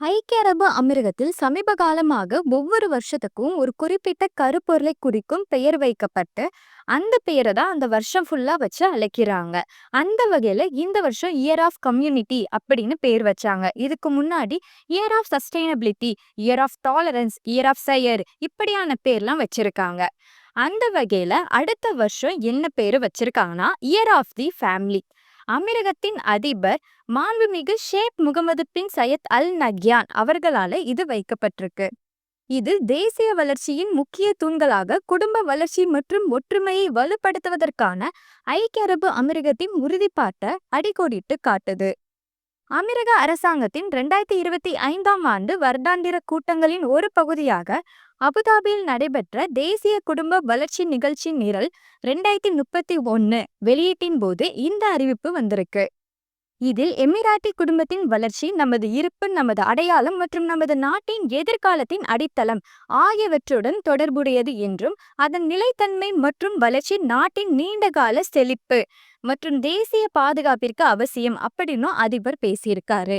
ஐக்கிய அரபு அமீரகத்தில் சமீப காலமாக ஒவ்வொரு வருஷத்துக்கும் ஒரு குறிப்பிட்ட கருப்பொருளை குறிக்கும் பெயர் வைக்கப்பட்டு அந்த பெயரை தான் அந்த வருஷம் ஃபுல்லா வச்சு அழைக்கிறாங்க. அந்த வகையில இந்த வருஷம் இயர் ஆஃப் கம்யூனிட்டி அப்படின்னு பேர் வச்சாங்க. இதுக்கு முன்னாடி year of sustainability year of tolerance year of Zayed இப்படியான பேர்லாம் வச்சிருக்காங்க. அந்த வகையில அடுத்த வருஷம் என்ன பேர் வச்சிருக்காங்கன்னா இயர் ஆஃப் தி ஃபேமிலி அமீரகத்தின் அதிபர் மாண்புமிகு ஷேக் முகமது பின் சையத் அல் நக்யான் அவர்களால இது வைக்கப்பட்டிருக்கு. இது தேசிய வளர்ச்சியின் முக்கிய தூண்களாக குடும்ப வளர்ச்சி மற்றும் ஒற்றுமையை வலுப்படுத்துவதற்கான ஐக்கிய அரபு அமீரகத்தின் உறுதிப்பாட்டை அடிக்கோடிட்டு காட்டுது. அமீரக அரசாங்கத்தின் ரெண்டாயிரத்தி இருபத்தி ஐந்தாம் ஆண்டு வருடாந்திர கூட்டங்களின் ஒரு பகுதியாக அபுதாபியில் நடைபெற்ற தேசிய குடும்ப வளர்ச்சி நிகழ்ச்சி நிரல் ரெண்டாயிரத்தி முப்பத்தி ஒன்னு வெளியீட்டின் போது இந்த அறிவிப்பு வந்திருக்கு. இதில் எமிராட்டி குடும்பத்தின் வளர்ச்சி நமது இருப்பு நமது அடையாளம் மற்றும் நமது நாட்டின் எதிர்காலத்தின் அடித்தளம் ஆகியவற்றுடன் தொடர்புடையது என்றும் அதன் நிலைத்தன்மை மற்றும் வளர்ச்சி நாட்டின் நீண்டகால செழிப்பு மற்றும் தேசிய பாதுகாப்பிற்கு அவசியம் அப்படின்னும் அதிபர் பேசியிருக்காரு.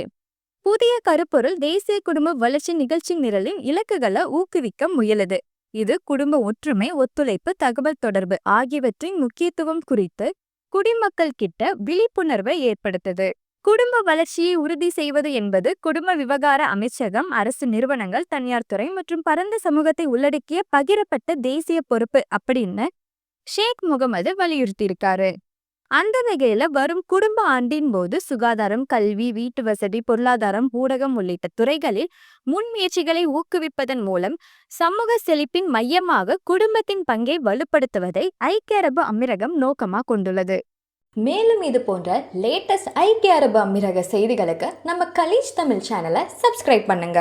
புதிய கருப்பொருள் தேசிய குடும்ப வளர்ச்சி நிகழ்ச்சி நிரலின் இலக்குகளை ஊக்குவிக்க முயலுது. இது குடும்ப ஒற்றுமை ஒத்துழைப்பு தகவல் தொடர்பு ஆகியவற்றின் முக்கியத்துவம் குறித்து குடிமக்கள் கிட்ட விழிப்புணர்வை ஏற்படுத்துது. குடும்ப வளர்ச்சியை உறுதி செய்வது என்பது குடும்ப விவகார அமைச்சகம் அரசு நிறுவனங்கள் தனியார் துறை மற்றும் பரந்த சமூகத்தை உள்ளடக்கிய பகிரப்பட்ட தேசிய பொறுப்பு அப்படின்னு ஷேக் முகமது வலியுறுத்தியிருக்காரு. அந்த வகையில வரும் குடும்ப ஆண்டின் போது சுகாதாரம் கல்வி வீட்டு வசதி பொருளாதாரம் ஊடகம் உள்ளிட்ட துறைகளில் முன்முயற்சிகளை ஊக்குவிப்பதன் மூலம் சமூக செழிப்பின் மையமாக குடும்பத்தின் பங்கை வலுப்படுத்துவதை ஐக்கிய அரபு அமீரகம் நோக்கமாக கொண்டுள்ளது. மேலும் இது போன்ற லேட்டஸ்ட் ஐக்கிய அரபு அமீரக செய்திகளுக்கு நம்ம கலீஜ் தமிழ் சேனலை சப்ஸ்கிரைப் பண்ணுங்க.